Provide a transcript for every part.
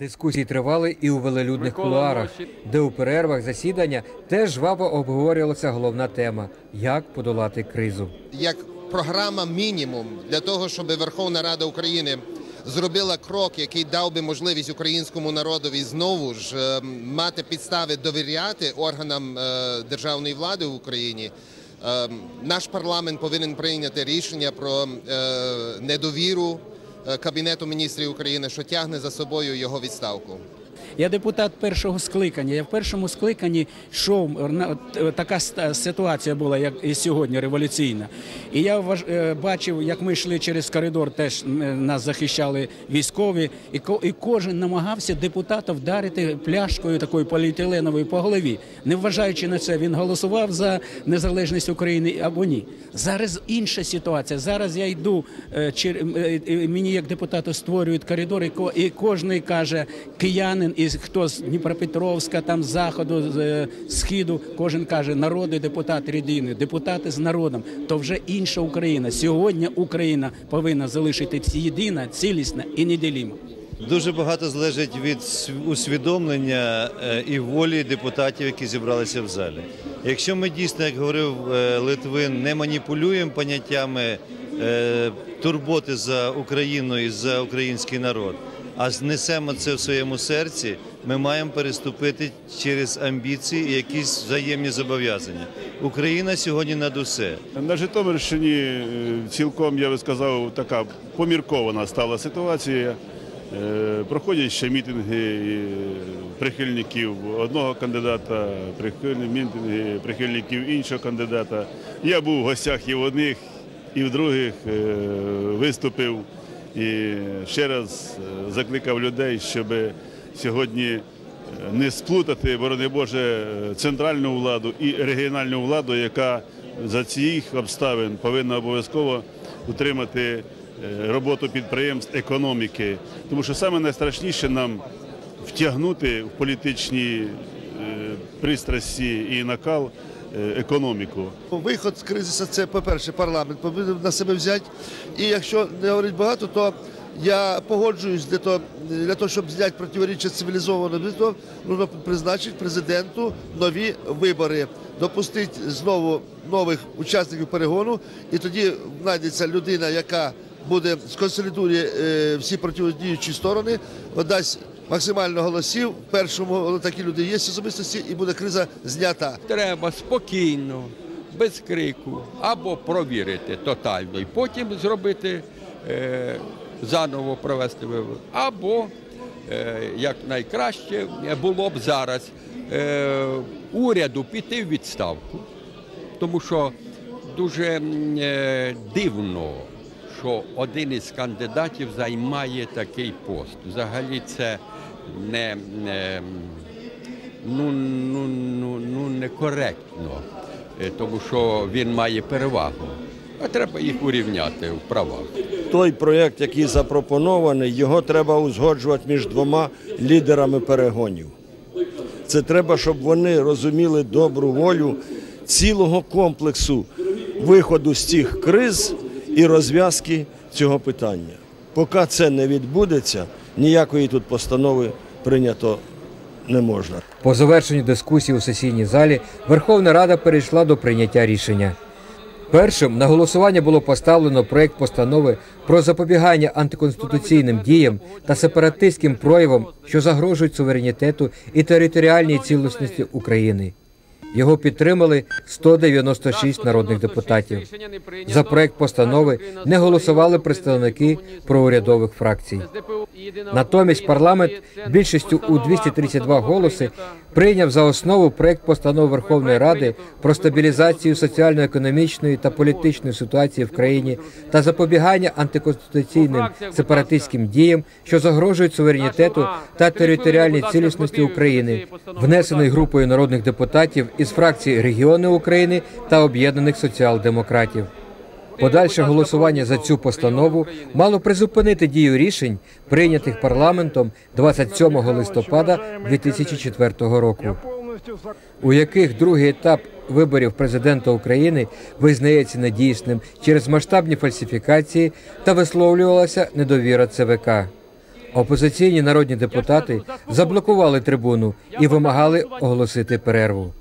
Дискусії тривали і у велелюдних кулуарах, де у перервах засідання теж жваво обговорювалася головна тема як подолати кризу. як програма мінімум для того, щоб Верховна Рада України зробила крок, який дав би можливість українському народові знову ж е, мати підстави довіряти органам е, державної влади в Україні. Е, Наш парламент повинен прийняти рішення про недовіру Кабінету міністрів України, що тягне за собою його відставку. Я депутат першого скликання. Я в першому скликанні йшов на така ситуація була, як і сьогодні, революційна. І я е, бачив, як ми йшли через коридор, теж нас захищали військові, і кожен намагався депутата вдарити пляшкою такою поліетиленовою по голові. Не вважаючи на це, він голосував за незалежність України або ні. Зараз інша ситуація. Зараз я йду е, е, е, мені як депутату створюють коридор, і ко- і кожен каже киянин, і хто з Дніпропетровська, там з заходу, з е, східу, кожен каже народи, депутат рідини, депутати з народом. То вже інша Україна. Сьогодні Україна повинна залишитися єдина, цілісна і неділіма. Дуже багато залежить від усвідомлення е, і волі депутатів, які зібралися в залі. Якщо ми дійсно, як говорив е, Литвин, не маніпулюємо поняттями турботи за Україну і за український народ, а знесемо це в своєму серці, ми маємо переступити через амбіції і якісь взаємні зобов'язання. Україна сьогодні над усе. На Житомирщині е, цілком, я би сказав, така поміркована стала ситуація. Е, Проходять ще мітинги е, прихильників одного кандидата, мітинги прихильників іншого кандидата. Я був в гостях і в одних, і в других виступив і ще раз е, закликав людей, щоб сьогодні не сплутати, борони Боже, центральну владу і регіональну владу, яка за цих обставин повинна обов'язково утримати е, роботу підприємств економіки. Тому що саме найстрашніше нам втягнути в політичні е, пристрасті і накал е, економіку. Виход з кризису це, по-перше, парламент повинен на себе взяти. І якщо не говорить багато, то я погоджуюсь для того, для того щоб зняти противоріччя цивілізовано, для потрібно призначити президенту нові вибори, допустити знову нових учасників перегону, і тоді знайдеться людина, яка буде сконсолідує е, всі протидіючі сторони, дасть максимально голосів. Першому такі люди є особистості, і буде криза знята. треба спокійно, без крику, або провірити тотально і потім зробити е, заново провести вибори, або е, як найкраще було б зараз е, уряду піти в відставку, тому що дуже е, дивно, що один із кандидатів займає такий пост. Взагалі це не, ну, ну, ну, ну некоректно, е, тому що він має перевагу. А треба їх урівняти в правах. той проєкт, який запропонований, його треба узгоджувати між двома лідерами перегонів. Це треба, щоб вони розуміли добру волю цілого комплексу виходу з цих криз і розв'язки цього питання. Поки це не відбудеться, ніякої тут постанови прийнято не можна. По завершенню дискусії у сесійній залі Верховна Рада перейшла до прийняття рішення. Першим на голосування було поставлено проект постанови про запобігання антиконституційним діям та сепаратистським проявам, що загрожують суверенітету і територіальній цілісності України. Його підтримали 196 народних депутатів. За проект постанови не голосували представники проурядових фракцій. Натомість парламент більшістю у 232 голоси прийняв за основу проект постанови Верховної Ради про стабілізацію соціально-економічної та політичної ситуації в країні та запобігання антиконституційним сепаратистським діям, що загрожують суверенітету та територіальній цілісності України, внесений групою народних депутатів із фракцій Регіони України та об'єднаних соціал-демократів. Подальше голосування за цю постанову мало призупинити дію рішень, прийнятих парламентом 27 листопада 2004 року, у яких другий етап виборів президента України визнається недійсним через масштабні фальсифікації та висловлювалася недовіра ЦВК. Опозиційні народні депутати заблокували трибуну і вимагали оголосити перерву.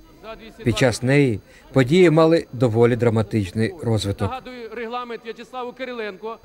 Під час неї події мали доволі драматичний розвиток. Нагадую регламент В'ячеславу Кириленко.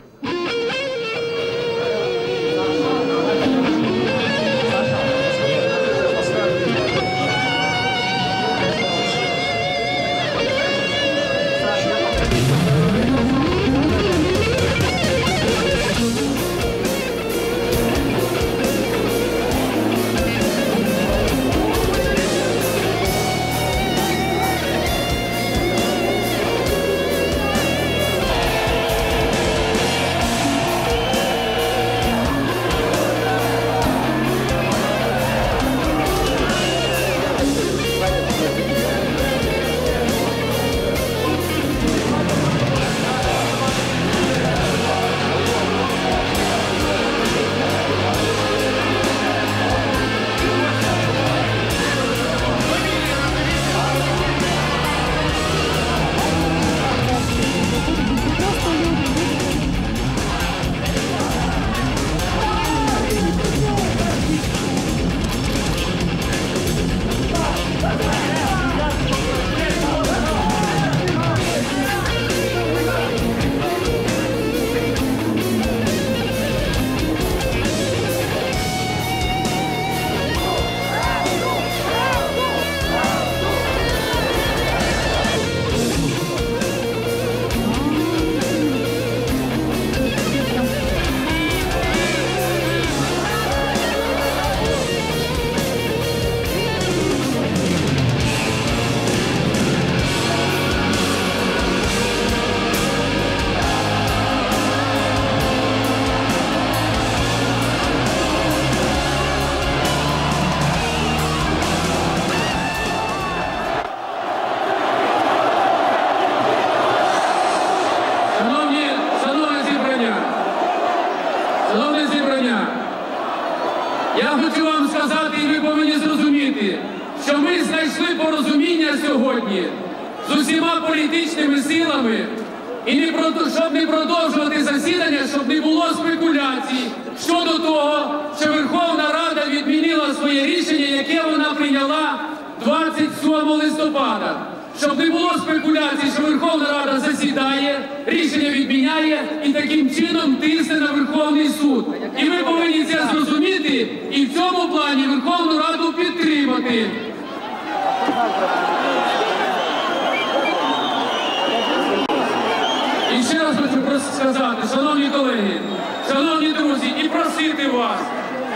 Сьогодні з усіма політичними силами, і не щоб не продовжувати засідання, щоб не було спекуляцій щодо того, що Верховна Рада відмінила своє рішення, яке вона прийняла 27 листопада. Щоб не було спекуляцій, що Верховна Рада засідає, рішення відміняє і таким чином тисне на Верховний суд. І ви повинні це зрозуміти і в цьому плані Верховну Раду підтримати. І ще раз хочу сказати, шановні колеги, шановні друзі, і просити вас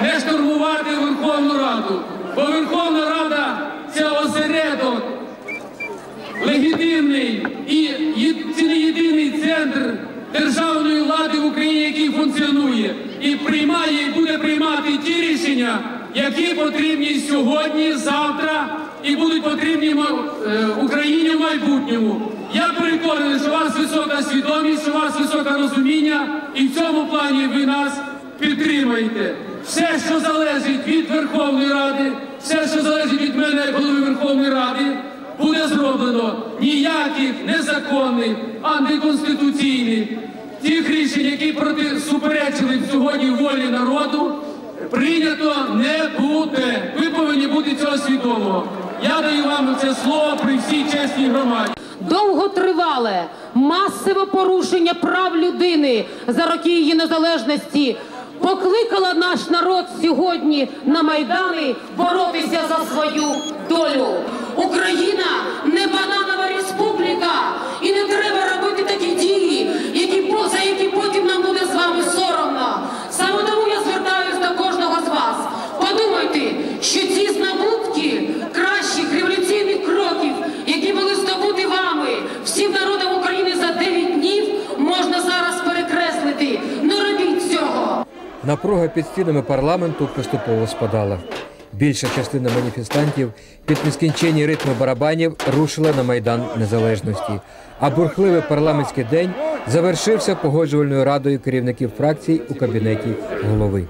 не штурмувати Верховну Раду, бо Верховна Рада це осередок легітимний і є- це не єдиний центр державної влади в Україні, який функціонує, і приймає і буде приймати ті рішення, які потрібні сьогодні, завтра і будуть потрібні е, Україні в майбутньому. Я переконаний, що у вас висока свідомість, що у вас високе розуміння, і в цьому плані ви нас підтримаєте. Все, що залежить від Верховної Ради, все, що залежить від мене, голови Верховної Ради, буде зроблено ніяких незаконних, антиконституційних тих рішень, які проти суперечили сьогодні волі народу, прийнято не буде. Ви повинні бути цього свідомо. Я даю вам це слово при всій чесній громаді. довготривале, масове порушення прав людини за роки її незалежності покликала наш народ сьогодні на майдани боротися за свою долю. Україна не бананова республіка, і не треба робити такі дії, які по- за які потім нам буде з вами соромно. Саме тому я звертаюся до кожного з вас. Подумайте, що ці здобутки кращих революційних кроків, які були здобуті вами, всім народом України за 9 днів, можна зараз перекреслити. Не робіть цього. Напруга під стінами парламенту поступово спадала. Більша частина маніфестантів під нескінченні ритми барабанів рушила на майдан незалежності. А бурхливий парламентський день завершився погоджувальною радою керівників фракцій у кабінеті голови.